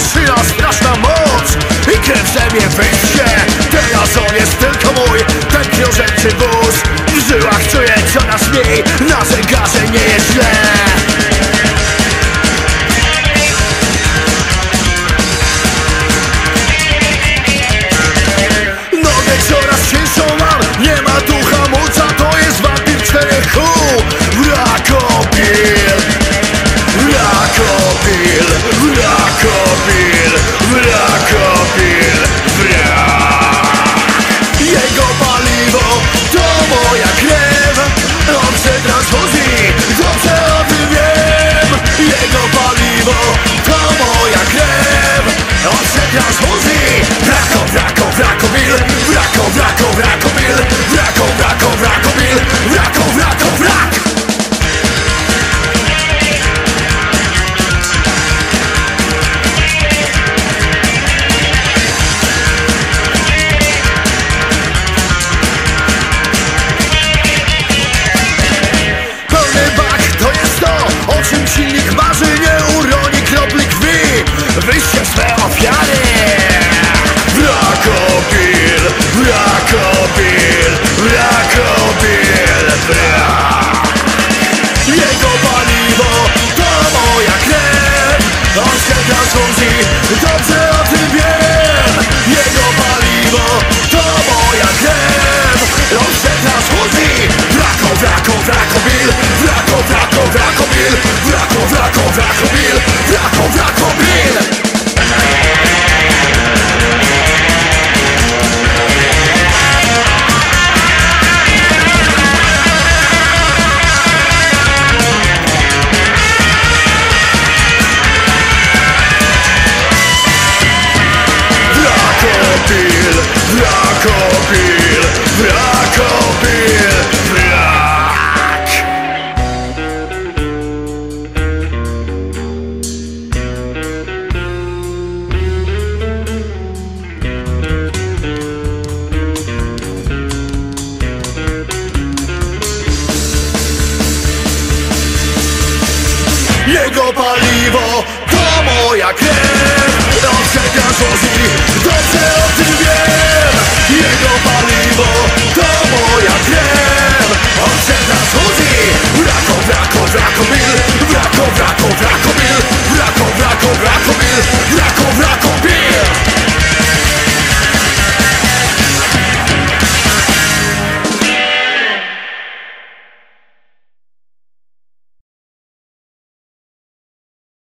naszyla straszna moc i krew ze mnie wyjdzie. me Draco, Draco, Draco, Draco Jego paliwo to moja krew.